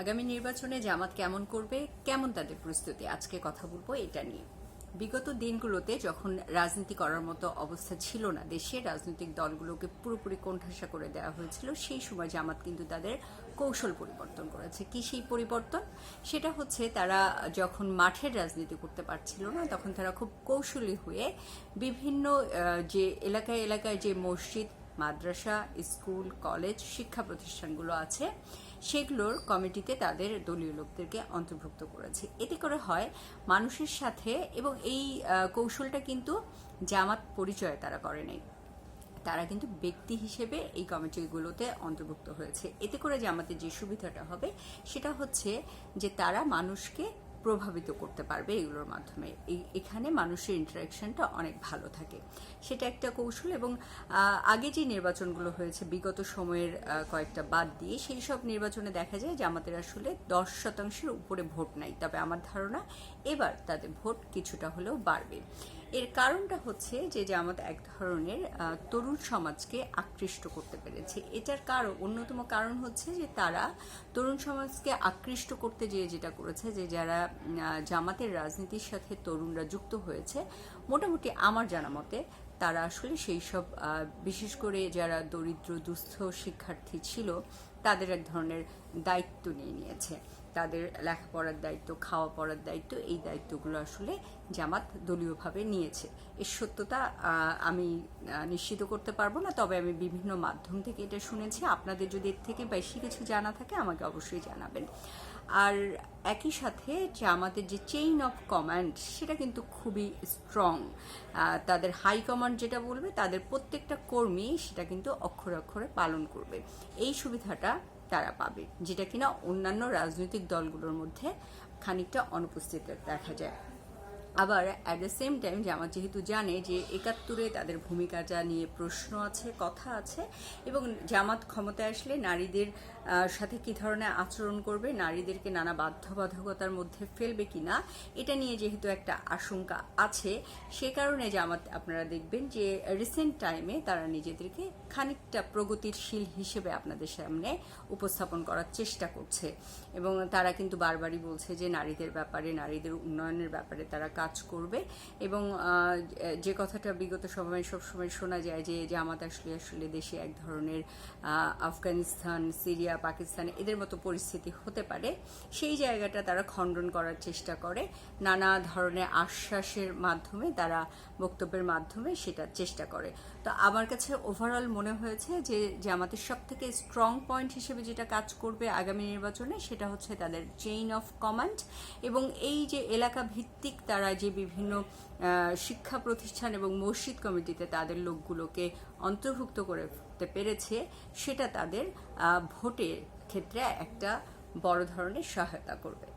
আগামী নির্বাচনে জামাত কেমন করবে, কেমন তাদের প্রস্তুতি, আজকে কথা বলব এটা নিয়ে। বিগত দিনগুলোতে যখন রাজনীতি করার মতো অবস্থা ছিল না, দেশে রাজনৈতিক দলগুলোকে পুরোপুরি কোণঠাসা করে দেওয়া হয়েছিল, সেই সময় জামাত কিন্তু তাদের কৌশল পরিবর্তন করেছে। কি সেই পরিবর্তন? সেটা হচ্ছে তারা যখন মাঠের রাজনীতি করতে পারছিল না, তখন তারা খুব কৌশলী হয়ে বিভিন্ন যে এলাকায় এলাকায় যে মসজিদ, মাদ্রাসা, স্কুল, কলেজ, শিক্ষা প্রতিষ্ঠানগুলো আছে সেগুলোর কমিটিতে তাদের দলীয় লোকদেরকে অন্তর্ভুক্ত করেছে। এতে করে হয়, মানুষের সাথে এবং এই কৌশলটা কিন্তু জামাত পরিচয় তারা করে নাই। তারা কিন্তু ব্যক্তি হিসেবে এই কমিটিগুলোতে অন্তর্ভুক্ত হয়েছে। এতে করে জামাতের যে সুবিধাটা হবে, সেটা হচ্ছে যে তারা মানুষকে প্রভাবিত করতে পারবে এগুলোর মাধ্যমে। এখানে মানুষের ইন্টারাকশনটা অনেক ভালো থাকে। সেটা একটা কৌশল এবং আগে যে নির্বাচনগুলো হয়েছে, বিগত সময়ের কয়েকটা বাদ দিয়ে সেই সব নির্বাচনে দেখা যায় যে আমাদের আসলে দশ শতাংশের উপরে ভোট নাই। তবে আমার ধারণা এবার তাদের ভোট কিছুটা হলেও বাড়বে। এর কারণটা হচ্ছে যে জামাত এক ধরনের তরুণ সমাজকে আকৃষ্ট করতে পেরেছে। এটার কারণ, অন্যতম কারণ হচ্ছে যে তারা তরুণ সমাজকে আকৃষ্ট করতে যেয়ে যেটা করেছে যে যারা জামাতের রাজনীতির সাথে তরুণরা যুক্ত হয়েছে, মোটামুটি আমার জানা মতে তারা আসলে সেই সব বিশেষ করে যারা দরিদ্র, দুস্থ শিক্ষার্থী ছিল তাদের এক ধরনের দায়িত্ব নিয়ে নিয়েছে। তাদের লেখাপড়ার দায়িত্ব খাওয়া পড়ার দায়িত্ব, এই দায়িত্বগুলো আসলে জামাত দলীয়ভাবে নিয়েছে। এর সত্যতা আমি নিশ্চিত করতে পারব না, তবে আমি বিভিন্ন মাধ্যম থেকে এটা শুনেছি। আপনাদের যদি এর থেকে বেশি কিছু জানা থাকে, আমাকে অবশ্যই জানাবেন। আর একই সাথে যে আমাদের যে চেইন অফ কমান্ড সেটা কিন্তু খুবই স্ট্রং তাদের হাই কমান্ড যেটা বলবে, তাদের প্রত্যেকটা কর্মী সেটা কিন্তু অক্ষরে অক্ষরে পালন করবে। এই সুবিধাটা তারা পাবে, যেটা কিনা অন্যান্য রাজনৈতিক দলগুলোর মধ্যে খানিকটা অনুপস্থিত দেখা যায়। আবার at the same time Jamaat যেহেতু জানে যে একাত্তরে তাদের ভূমিকাটা নিয়ে প্রশ্ন আছে, কথা আছে এবং জামাত ক্ষমতায় আসলে নারীদের সাথে কি ধরনের আচরণ করবে, নারীদেরকে নানা বাধ্যবাধকতার মধ্যে ফেলবে কিনা, এটা নিয়ে যেহেতু একটা আশঙ্কা আছে, সে কারণে জামাত আপনারা দেখবেন যে রিসেন্ট টাইমে তারা নিজেদেরকে খানিকটা প্রগতিশীল হিসেবে আপনাদের সামনে উপস্থাপন করার চেষ্টা করছে এবং তারা কিন্তু বারবারই বলছে যে নারীদের ব্যাপারে, নারীদের উন্নয়নের ব্যাপারে তারা কাজ করবে এবং যে কথাটা বিগত সময় সবসময় শোনা যায় যে জামাত আসলে আসলে দেশে এক ধরনের আফগানিস্তান, সিরিয়া, পাকিস্তান এদের মতো পরিস্থিতি হতে পারে, সেই জায়গাটা তারা খণ্ডন করার চেষ্টা করে, নানা ধরনের আশ্বাসের মাধ্যমে, তারা বক্তব্যের মাধ্যমে সেটা চেষ্টা করে। তো আমার কাছে ওভারঅল মনে হয়েছে যে জামাতের সব থেকে স্ট্রং পয়েন্ট হিসেবে যেটা কাজ করবে আগামী নির্বাচনে, সেটা হচ্ছে তাদের চেইন অফ কমান্ড এবং এই যে এলাকা ভিত্তিক তারা যে বিভিন্ন শিক্ষা প্রতিষ্ঠান এবং মসজিদ কমিটিতে তাদের লোকগুলোকে অন্তর্ভুক্ত করতে পেরেছে, সেটা তাদের ভোটের ক্ষেত্রে একটা বড় ধরনের সহায়তা করবে।